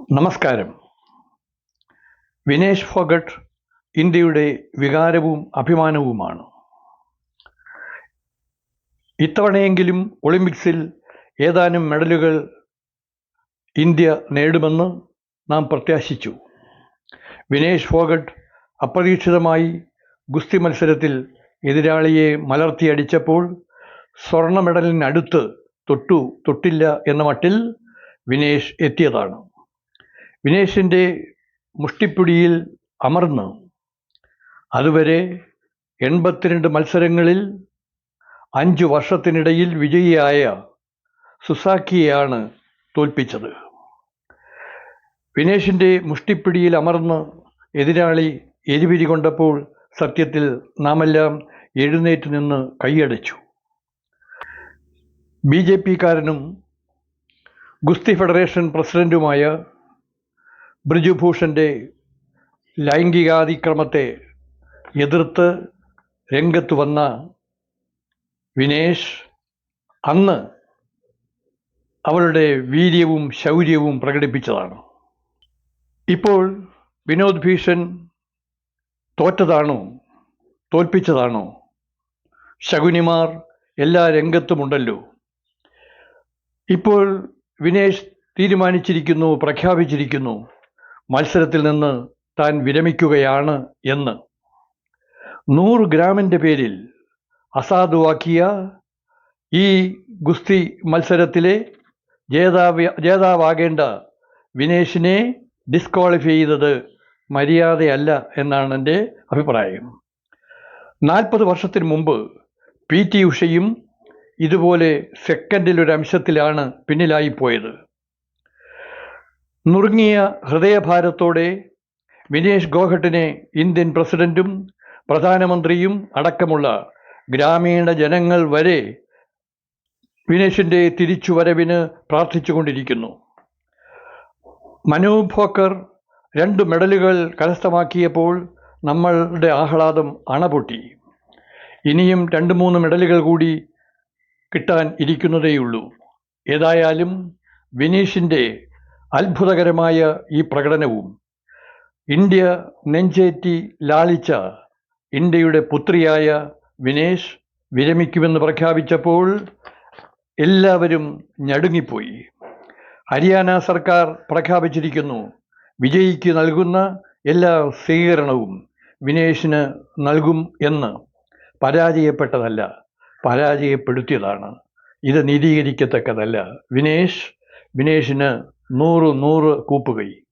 നമസ്കാരം. വിനേഷ് ഫോഗട്ട് ഇന്ത്യയുടെ വികാരവും അഭിമാനവുമാണ്. ഇത്തവണയെങ്കിലും ഒളിമ്പിക്സിൽ ഏതാനും മെഡലുകൾ ഇന്ത്യ നേടുമെന്ന് നാം പ്രത്യാശിച്ചു. വിനേഷ് ഫോഗട്ട് അപ്രതീക്ഷിതമായി ഗുസ്തി മത്സരത്തിൽ എതിരാളിയെ മലർത്തിയടിച്ചപ്പോൾ സ്വർണ മെഡലിനടുത്ത് തൊട്ടു തൊട്ടില്ല എന്ന മട്ടിൽ വിനേഷ് എത്തിയതാണ്. വിനേഷിന്റെ മുഷ്ടിപ്പിടിയിൽ അമർന്ന്. അതുവരെ എൺപത്തിരണ്ട് മത്സരങ്ങളിൽ അഞ്ച് വർഷത്തിനിടയിൽ വിജയിയായ സുസാക്കിയെയാണ് തോൽപ്പിച്ചത്. വിനേഷിന്റെ മുഷ്ടിപ്പിടിയിൽ അമർന്ന് എതിരാളി എരിപിരി കൊണ്ടപ്പോൾ സത്യത്തിൽ നാമെല്ലാം എഴുന്നേറ്റ് നിന്ന് കൈയടച്ചു. ബി ജെ പിക്കാരനും ഗുസ്തി ഫെഡറേഷൻ പ്രസിഡന്റുമായ ബ്രിജുഭൂഷന്റെ ലൈംഗികാതിക്രമത്തെ എതിർത്ത് രംഗത്ത് വന്ന വിനേഷ് അന്ന് അവളുടെ വീര്യവും ശൗര്യവും പ്രകടിപ്പിച്ചതാണ്. ഇപ്പോൾ വിനോദ് ഭീഷൻ തോറ്റതാണോ? തോൽപ്പിച്ചതാണോ? ശകുനിമാർ എല്ലാ രംഗത്തുമുണ്ടല്ലോ. ഇപ്പോൾ വിനേഷ് തീരുമാനിച്ചിരിക്കുന്നു പ്രഖ്യാപിച്ചിരിക്കുന്നു. മത്സരത്തിൽ നിന്ന് താൻ വിരമിക്കുകയാണ് എന്ന്. നൂറ് ഗ്രാമിന്റെ പേരിൽ അസാധുവാക്കിയ ഈ ഗുസ്തി മത്സരത്തിലെ ജേതാവ് ജേതാവാകേണ്ട വിനേഷിനെ ഡിസ്ക്വാളിഫൈ ചെയ്തത് മര്യാദയല്ല എന്നാണ് എന്റെ അഭിപ്രായം. നാൽപ്പത് വർഷത്തിന് മുമ്പ് പി ടി ഉഷയും ഇതുപോലെ സെക്കൻഡിലൊരംശത്തിലാണ് പിന്നിലായിപ്പോയത് നുറുങ്ങിയ ഹൃദയഭാരത്തോടെ വിനേഷ് ഗോഹട്ടിനെ ഇന്ത്യൻ പ്രസിഡന്റും പ്രധാനമന്ത്രിയും അടക്കമുള്ള ഗ്രാമീണ ജനങ്ങൾ വരെ വിനേഷിന്റെ തിരിച്ചുവരവിന് പ്രാർത്ഥിച്ചുകൊണ്ടിരിക്കുന്നു. മനു ഭോക്കർ രണ്ട് മെഡലുകൾ കരസ്ഥമാക്കിയപ്പോൾ നമ്മളുടെ ആഹ്ലാദം അണപൊട്ടി. ഇനിയും രണ്ട് മൂന്ന് മെഡലുകൾ കൂടി കിട്ടാൻ ഇരിക്കുന്നതേയുള്ളൂ. ഏതായാലും വിനീഷിന്റെ അത്ഭുതകരമായ ഈ പ്രകടനവും ഇന്ത്യ നെഞ്ചേറ്റി ലാളിച്ച ഇന്ത്യയുടെ പുത്രിയായ വിനേഷ് വിരമിക്കുമെന്ന് പ്രഖ്യാപിച്ചപ്പോൾ എല്ലാവരും ഞടുങ്ങിപ്പോയി. ഹരിയാന സർക്കാർ പ്രഖ്യാപിച്ചിരിക്കുന്നു വിജയിക്ക് നൽകുന്ന എല്ലാ സ്വീകരണവും വിനേഷിന് നൽകും എന്ന്. പരാജയപ്പെട്ടതല്ല പരാജയപ്പെടുത്തിയതാണ്. ഇത് നീതീകരിക്കത്തക്കതല്ല. വിനേഷ് വിനേഷിന് നൂറ് നൂറ് കൂപ്പുകൈ.